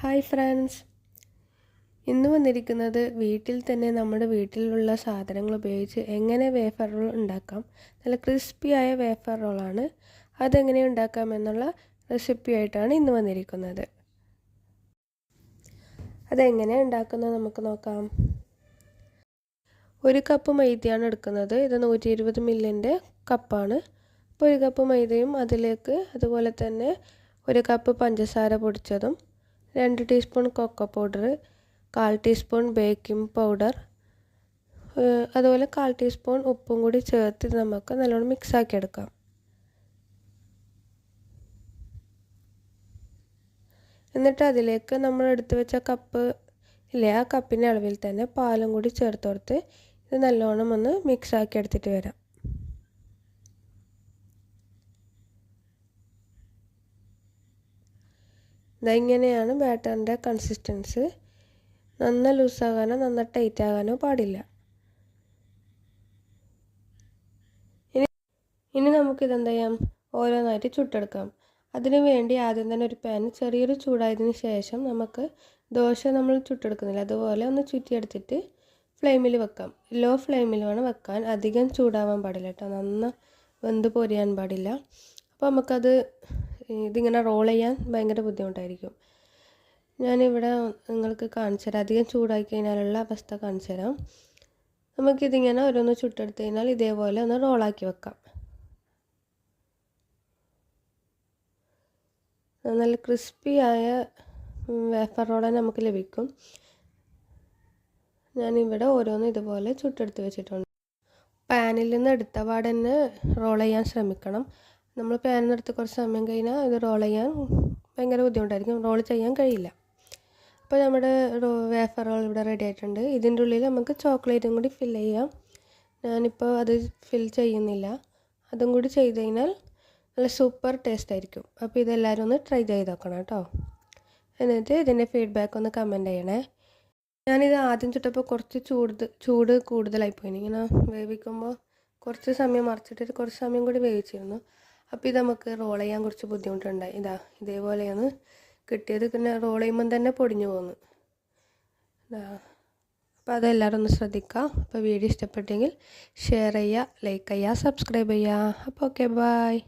Hi friends. ഇന്ന് വന്നിരിക്കുന്നത് വീട്ടിൽ തന്നെ നമ്മുടെ വീട്ടിലുള്ള സാധനങ്ങൾ ഉപയോഗിച്ച് എങ്ങനെ വേഫർ റോൾ ഉണ്ടാക്കാം നല്ല ക്രിസ്പിയായ വേഫർ റോളാണ് അതെങ്ങനെ ഉണ്ടാക്കാം എന്നുള്ള റെസിപ്പി ആയിട്ടാണ് ഇന്ന് വന്നിരിക്കുന്നത്. അതെങ്ങനെ ഉണ്ടാക്കുന്നത് നമുക്ക് നോക്കാം. ഒരു കപ്പ് മൈദയാണ് എടുക്കുന്നത്. ഇത് നൂറ്റി ഇരുപത് മില്ലിന്റെ കപ്പാണ്. അപ്പോൾ ഒരു കപ്പ് മൈദയും അതിലേക്ക് അതുപോലെ തന്നെ ഒരു കപ്പ് പഞ്ചസാര പൊടിച്ചതും രണ്ട് ടീസ്പൂൺ കൊക്കോ പൗഡർ കാൽ ടീസ്പൂൺ ബേക്കിംഗ് പൗഡർ അതുപോലെ കാൽ ടീസ്പൂൺ ഉപ്പും കൂടി ചേർത്ത് നമുക്ക് നല്ലോണം മിക്സാക്കി എടുക്കാം. എന്നിട്ട് അതിലേക്ക് നമ്മൾ എടുത്തു വെച്ച കപ്പ് ഇല്ലേ ആ കപ്പിന്റെ അളവിൽ തന്നെ പാലും കൂടി ചേർത്ത് കൊടുത്ത് ഇത് നല്ലോണം ഒന്ന് മിക്സ് ആക്കി എടുത്തിട്ട് വരാം. ഇതെങ്ങനെയാണ് ബാറ്ററിന്റെ കൺസിസ്റ്റൻസ് നന്ന ലൂസാകാനോ നന്ന ടൈറ്റ് ആകാനോ പാടില്ല. ഇനി ഇനി നമുക്കിതെന്ത് ചെയ്യാം? ഓരോന്നായിട്ട് ചുട്ടെടുക്കാം. അതിനു വേണ്ടി ആദ്യം തന്നെ ഒരു പാൻ ചെറിയൊരു ചൂടായതിനു ശേഷം നമുക്ക് ദോശ നമ്മൾ ചുട്ടെടുക്കുന്നില്ല. അതുപോലെ ഒന്ന് ചുറ്റിയെടുത്തിട്ട് ഫ്ലെയിമിൽ വെക്കാം. ലോ ഫ്ലെയിമിൽ വേണം വെക്കാൻ. അധികം ചൂടാവാൻ പാടില്ല കേട്ടോ. നന്ന വെന്ത് പൊരിയാൻ പാടില്ല. അപ്പോൾ നമുക്കത് ഇതിങ്ങനെ റോൾ ചെയ്യാൻ ഭയങ്കര ബുദ്ധിമുട്ടായിരിക്കും. ഞാനിവിടെ നിങ്ങൾക്ക് കാണിച്ചു തരാം. അധികം ചൂടാക്കി കഴിഞ്ഞാലുള്ള അവസ്ഥ കാണിച്ചു തരാം. നമുക്കിതിങ്ങനെ ഓരോന്ന് ചുട്ടെടുത്ത് കഴിഞ്ഞാൽ ഇതേപോലെ ഒന്ന് റോളാക്കി വെക്കാം. നല്ല ക്രിസ്പിയായ വേഫർ റോള നമുക്ക് ലഭിക്കും. ഞാനിവിടെ ഓരോന്ന് ഇതുപോലെ ചുട്ടെടുത്ത് വെച്ചിട്ടുണ്ട്. പാനിൽ നിന്ന് എടുത്ത പാടന്നെ റോൾ ചെയ്യാൻ ശ്രമിക്കണം. നമ്മൾ പാനിൽ എടുത്ത് കുറച്ച് സമയം കഴിഞ്ഞാൽ ഇത് റോൾ ചെയ്യാൻ ഭയങ്കര ബുദ്ധിമുട്ടായിരിക്കും. റോൾ ചെയ്യാൻ കഴിയില്ല. അപ്പോൾ നമ്മുടെ വേഫർ റോൾ ഇവിടെ റെഡി ആയിട്ടുണ്ട്. ഇതിന്റെ ഉള്ളിൽ നമുക്ക് ചോക്ലേറ്റും കൂടി ഫില്ല് ചെയ്യാം. ഞാനിപ്പോൾ അത് ഫിൽ ചെയ്യുന്നില്ല. അതും കൂടി ചെയ്ത് കഴിഞ്ഞാൽ നല്ല സൂപ്പർ ടേസ്റ്റ് ആയിരിക്കും. അപ്പോൾ ഇതെല്ലാവരും ഒന്ന് ട്രൈ ചെയ്ത് നോക്കണം കേട്ടോ. എന്നിട്ട് ഇതിന്റെ ഫീഡ്ബാക്ക് ഒന്ന് കമന്റ് ചെയ്യണേ. ഞാനിത് ആദ്യം ചുട്ടപ്പോൾ കുറച്ച് ചൂട് ചൂട് കൂടുതലായി പോയി ഇങ്ങനെ വേവിക്കുമ്പോൾ കുറച്ച് സമയം മറിച്ചിട്ട് കുറച്ച് സമയം കൂടി വേവിച്ചിരുന്നു. അപ്പോൾ ഇത് നമുക്ക് റോൾ ചെയ്യാൻ കുറച്ച് ബുദ്ധിമുട്ടുണ്ടായി. ഇതാ ഇതേപോലെയാണ് കിട്ടിയത്. പിന്നെ റോൾ ചെയ്യുമ്പം തന്നെ പൊടിഞ്ഞു പോകുന്നു ഇതാ അപ്പോൾ അതെല്ലാവരും ഒന്ന് ശ്രദ്ധിക്കുക. അപ്പോൾ വീഡിയോ ഇഷ്ടപ്പെട്ടെങ്കിൽ ഷെയർ ചെയ്യുക ലൈക്ക് ചെയ്യുക സബ്സ്ക്രൈബ് ചെയ്യുക. അപ്പോൾ ഓക്കെ ബായ്